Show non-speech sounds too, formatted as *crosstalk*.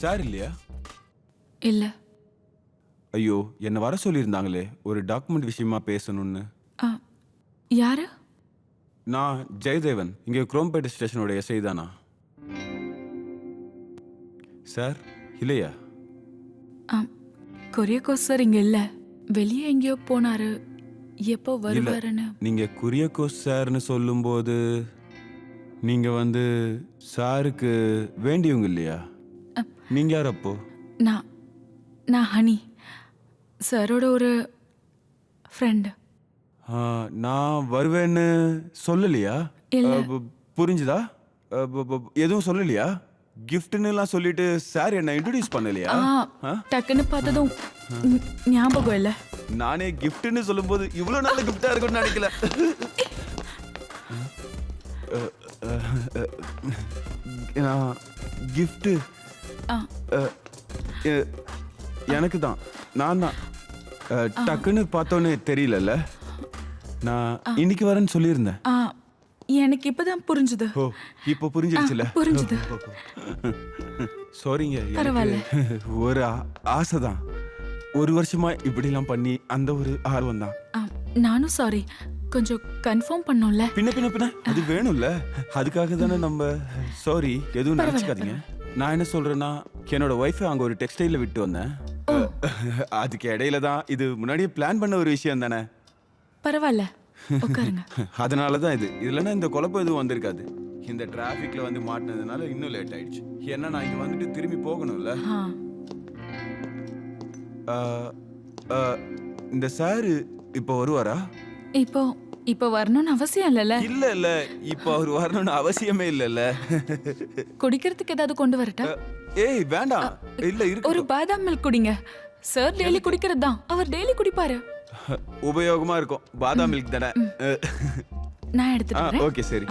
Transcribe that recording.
Sir இல்லையா? இல்ல. ஐயோ என்னை வர சொல்லியிருந்தாங்களே ஒரு டாக்குமெண்ட் விஷயமா பேசணும்னு. ஆ, யாரு? நான் ஜெயதேவன் இங்கே குரோம்பேட்டை ஸ்டேஷனோட எஸ்ஐ தானா? சார் இல்லையா? கொரியகோஸ் சார் இங்க இல்ல. வெளியே எங்கேயோ போனாரு. எப்போ வருவாருன்னு. நீங்க குரியகோஸ் சார்னு சொல்லும்போது நீங்க வந்து சாருக்கு வேண்டியவங்க இல்லையா? நீங்க யார் அப்போ? நான் நான் ஹனி. சாரோட ஒரு ஃப்ரெண்டு நான் வருவேன்னு சொல்லலையா? புரிஞ்சுதா? எதுவும் சொல்லலையா? கிஃப்ட்னு எல்லாம் சொல்லிட்டு சார் என்ன இன்ட்ரடியூஸ் பண்ணலையா? டக்குன்னு பார்த்ததும் ஞாபகம் இல்ல. நானே கிஃப்ட்னு சொல்லும்போது இவ்வளவு நல்ல கிஃப்டா இருக்கும்னு நினைக்கல. நான் கிஃப்ட் ஆ எனக்கு தான். நான் தான். டக்குன்னு பார்த்தோன்னே தெரியலல்ல. நான் இன்னைக்கு வரேன்னு சொல்லியிருந்தேன். எனக்கு இப்பதான் புரிஞ்சுது. ஓ இப்போ புரிஞ்சிடுச்சுல புரிஞ்சுது. சாரிங்க பரவாயில்ல. ஒரு ஆசை தான். ஒரு வருஷமா இப்படிலாம் பண்ணி அந்த ஒரு ஆர்வம் தான். நானும் சாரி கொஞ்சம் கன்ஃபார்ம் பண்ணோம்ல. பின்ன பின்ன பின்ன. அது வேணும்ல. அதுக்காக தானே நம்ம சாரி எதுவும் நினைச்சுக்காதீங்க. நான் என்ன சொல்றேன்னா என்னோட ஒய்ஃபை அங்க ஒரு டெக்ஸ்டைல விட்டு வந்தேன். *laughs* அதுக்கு இடையில தான் இது முன்னாடியே பிளான் பண்ண ஒரு விஷயம் தானே? பரவாயில்ல. *laughs* உட்காருங்க. அதனால தான் இது. இல்லைன்னா இந்த குழப்பம் எதுவும் வந்திருக்காது. இந்த டிராஃபிக்ல வந்து மாட்டினதுனால இன்னும் லேட் ஆயிடுச்சு. ஏன்னா நான் இங்க வந்துட்டு திரும்பி போகணும்ல. இந்த சாரு இப்போ வருவாரா? இப்போ இப்போ வரணும்னு அவசியம் இல்லைல்ல? இல்ல இல்ல இப்போ அவர் வரணும்னு அவசியமே இல்லைல்ல. குடிக்கிறதுக்கு ஏதாவது கொண்டு வரட்டா? ஏய் வேண்டாம். இல்ல இருக்கு. ஒரு பாதாம் மில்க் குடிங்க. சார் டெய்லி குடிக்கிறது தான் அவர் டெய்லி குடிப்பாரு. உபயோகமா இருக்கும். பாதாம் மில்க் தானே? நான் எடுத்துட்டு வரேன். ஓகே சரி.